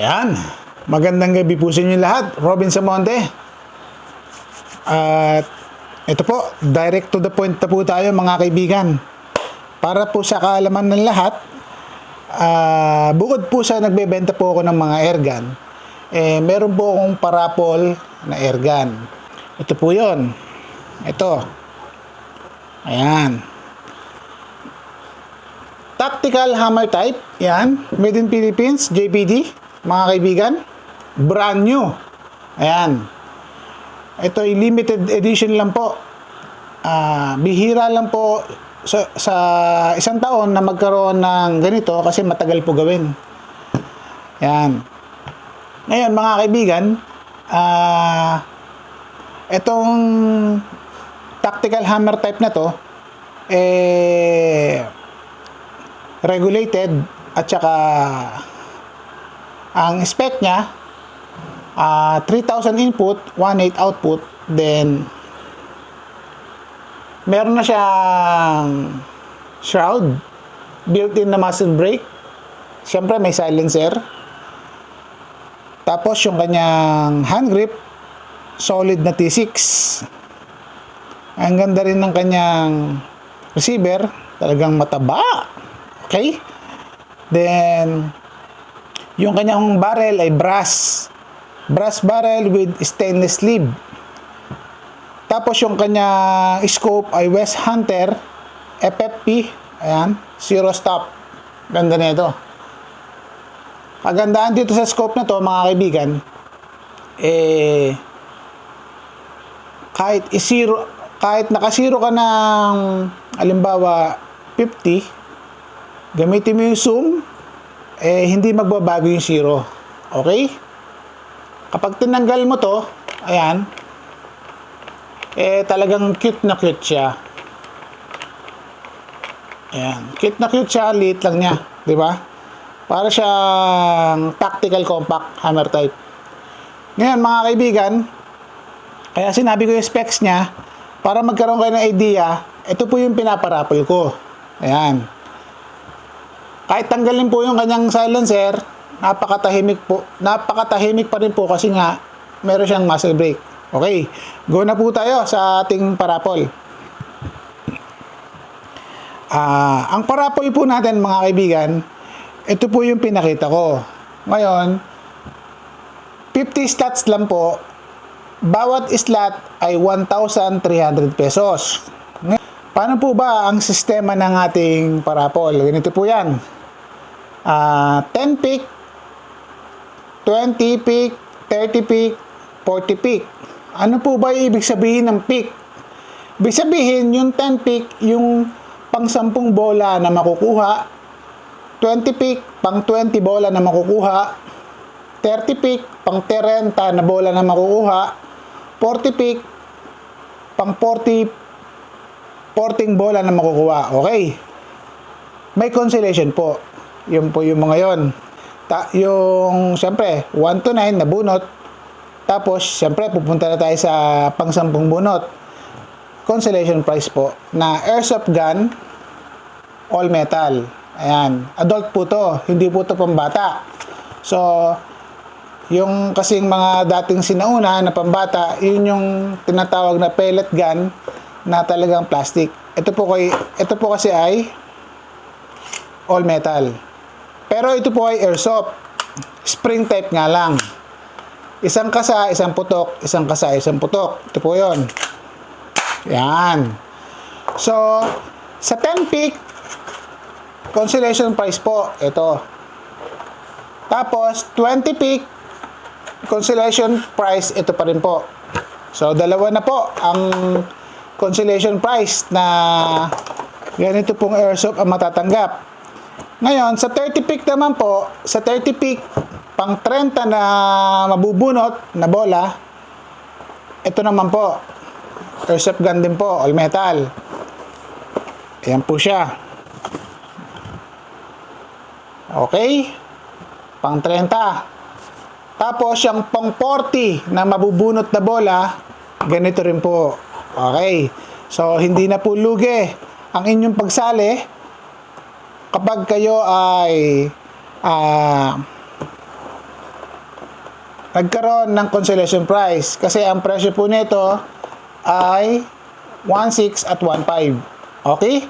Ayan. Magandang gabi po sa inyo lahat. Robin Samonte. At ito po, direct to the point na po tayo mga kaibigan. Para po sa kaalaman ng lahat, ah, bukod po sa nagbebenta po ako ng mga airgun, eh, meron po akong parapol na airgun. Ito po yon. Ito. Ayan. Tactical hammer type. Yan. Made in Philippines. JPD. Mga kaibigan. Brand new. Ayan. Ito ay limited edition lang po. Ah, bihira lang po sa, sa isang taon na magkaroon ng ganito kasi matagal po gawin. Yan. Ngayon, mga kaibigan, ah, itong tactical hammer type na to, eh, regulated at saka ang spec niya ah 3,000 input 1.8 output then meron na siyang shroud built-in na muzzle brake. Syempre may silencer. Tapos yung kanyang hand grip solid na T6 ang ganda rin ng kanyang receiver. Talagang mataba. Okay. Then yung kanyang barrel ay brass. Brass barrel with stainless sleeve. Tapos yung kanyang scope ay West Hunter FFP ayan. Zero stop. Ganda na ito. Kagandaan dito sa scope na to mga kaibigan eh kahit isiro kahit nakasiro ka ng alimbawa 50 gamitin mo yung zoom eh hindi magbabago yung zero. Okay? Kapag tinanggal mo to ayan eh talagang cute na cute siya. Ayan cute na cute siya liit lang niya di ba? Para siyang tactical compact hammer type. Ngayon mga kaibigan kaya sinabi ko yung specs niya, para magkaroon kayo ng idea, ito po yung pinaparapol ko. Ayan. Kahit tanggalin po yung kanyang silencer, napakatahimik po. Napakatahimik pa rin po kasi nga meron siyang muzzle brake. Okay, go na po tayo sa ating parapol. Ah, ang parapol po natin mga kaibigan, ito po yung pinakita ko. Ngayon, 50 stats lang po bawat slot ay 1,300 pesos. Paano po ba ang sistema ng ating parapol? Ganito po yan. Ah, 10 pick, 20 pick, 30 pick, 40 pick. Ano po ba ibig sabihin ng pick? Ibig sabihin, yung 10 pick, yung pang 10 bola na makukuha, 20 pick, pang 20 bola na makukuha, 30 pick, pang 30 na bola na makukuha, 40 pick, pang 40, 14 bola na makukuha. Okay. May consolation po. Yun po yung mga yon. Ta yung, siyempre, 1 to 9 na bunot. Tapos, siyempre, pupunta na tayo sa pang 10 bunot. Consolation price po na airsoft gun, all metal. Ayan. Adult po to. Hindi po to pambata. So, yung kasing mga dating sinauna na pambata, yun yung tinatawag na pellet gun na talagang plastic. Ito po kay ito po kasi ay all metal. Pero ito po ay airsoft. Spring type nga lang. Isang kasa, isang putok, isang kasa, isang putok. Ito po 'yon. Yan. So, sa 10 pick consolation price po, ito. Tapos 20 pick consolation price, ito pa rin po. So, dalawa na po ang consolation price na ganito pong airsoft ang matatanggap. Ngayon, sa 30 pick naman po, sa 30 pick, pang 30 na mabubunot na bola, ito naman po, airsoft gun din po, all metal. Ayan po siya. Okay? Pang 30. Tapos, yung pang 40 na mabubunot na bola, ganito rin po. Okay. So, hindi na po lugi ang inyong pagsali kapag kayo ay ah, nagkaroon ng consolation prize. Kasi ang presyo po nito ay 1.6 at 1.5. Okay?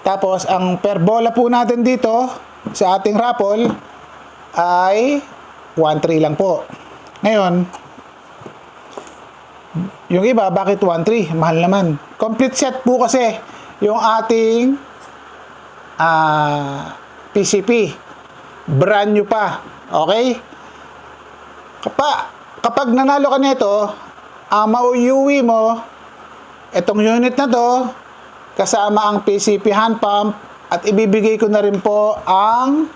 Tapos, ang per bola po natin dito sa ating raffle ay 1.3 lang po. Ngayon, yung iba, bakit 1.3? Mahal naman. Complete set po kasi yung ating ah, PCP. Brand new pa. Okay? Kapag, kapag nanalo ka nito, ang mauuwi mo, itong unit na to, kasama ang PCP hand pump, at ibibigay ko na rin po ang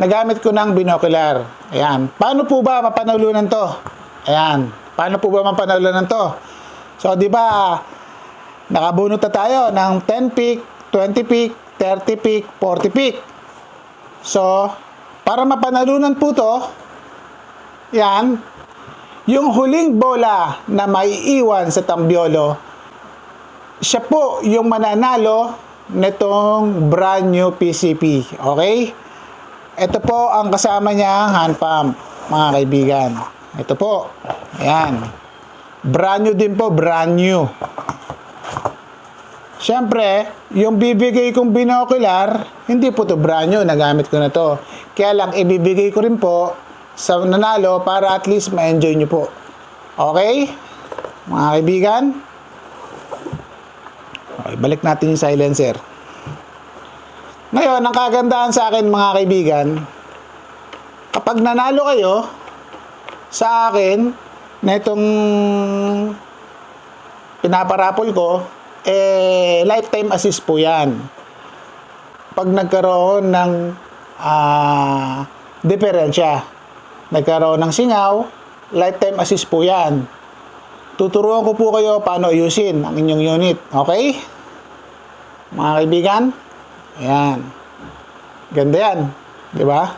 nagamit ko ng binocular. Ayan. Paano po ba mapanalunan to? Ayan. Paano po ba mapanalunan to? So, di ba, nakabunot na tayo ng 10 pick, 20 pick, 30 pick, 40 pick. So, para mapanalunan po to, yan, yung huling bola na maiiwan sa tambiolo, siya po yung mananalo nitong brand new PCP. Okay? Ito po ang kasama niya hand pump, mga kaibigan. Ito po. Ayan. Brand new din po, brand new. Siyempre, yung bibigay kong binocular, hindi po to brand new, nagamit ko na to. Kaya lang, ibibigay ko rin po sa nanalo para at least ma-enjoy nyo po. Okay? Mga kaibigan? Okay, balik natin yung silencer. Ngayon, ang kagandahan sa akin mga kaibigan, kapag nanalo kayo sa akin na itong pinaparapol ko, eh, lifetime assist po yan. Pag nagkaroon ng ah, diferensya, nagkaroon ng singaw, lifetime assist po yan. Tuturuan ko po kayo paano ayusin ang inyong unit. Okay? Mga kaibigan? Ayan. Ganda yan. Di ba?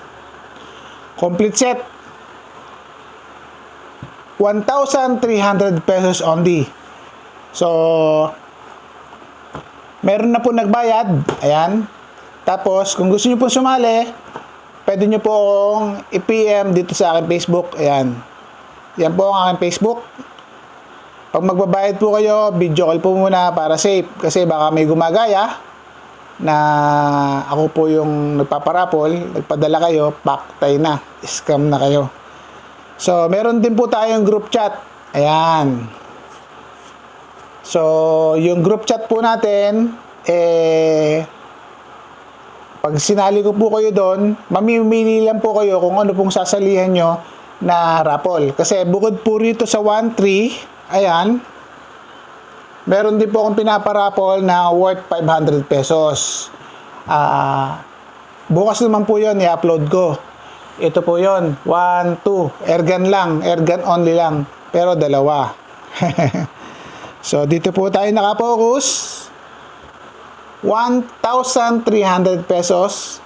Complete set. 1,300 pesos only. So, meron na po nagbayad. Ayan. Tapos, kung gusto nyo po sumali, pwede nyo po akong i-PM dito sa aking Facebook. Ayan. Yan po ang aking Facebook. Pag magbabayad po kayo, video call po muna para safe. Kasi baka may gumagaya na ako po yung nagpaparapol, nagpadala kayo, paktay na, scam na kayo. So, meron din po tayong group chat. Ayan. So, yung group chat po natin, eh, pag sinali ko po kayo doon, mamimili lang po kayo kung ano pong sasalihan nyo na raffle. Kasi bukod po rito sa 1-3, ayan, meron din po akong pinaparapol na worth 500 pesos. Ah, bukas naman po yon i-upload ko. Ito po yon 1, 2, ergan lang, ergan only lang, pero dalawa. so, dito po tayo nakapokus. 1,300 pesos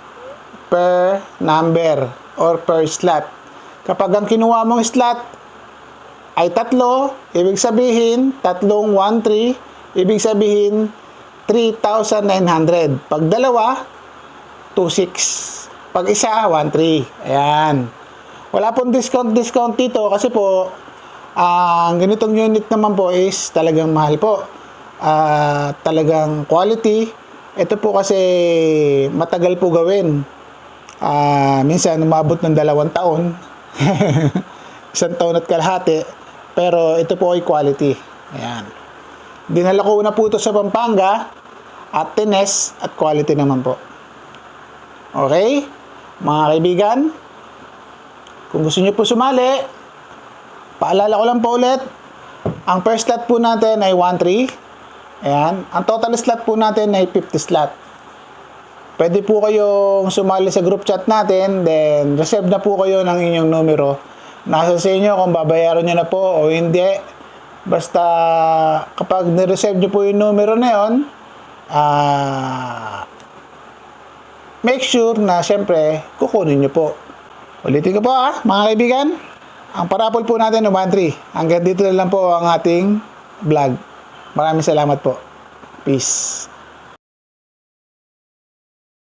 per number or per slot. Kapag ang kinuha mong slot ay tatlo, ibig sabihin, tatlong 1-3, ibig sabihin, 3,900. Pag dalawa, 2,600. Pag isa, 1,300. Ayan. Wala pong discount-discount dito kasi po, ang ganitong unit naman po is talagang mahal po. Ah, talagang quality. Ito po kasi matagal po gawin. Ah, minsan umabot ng dalawang taon. Isang taon at kalahati. Pero ito po ay quality. Ayan. Dinala ko na po ito sa Pampanga at Tines at quality naman po. Okay? Mga kaibigan, kung gusto niyo po sumali, paalala ko lang po ulit, ang first slot po natin ay 1-3. Ayan. Ang total slot po natin ay 50 slot. Pwede po kayong sumali sa group chat natin, then reserve na po kayo ng inyong numero. Nasa sa inyo kung babayaran nyo na po o hindi. Basta kapag nireserve nyo po yung numero na yun, ah, make sure na syempre kukunin nyo po. Ulitin ko po ah, mga kaibigan. Ang parapol po natin ng 1-3. Hanggang dito lang po ang ating vlog. Maraming salamat po. piece.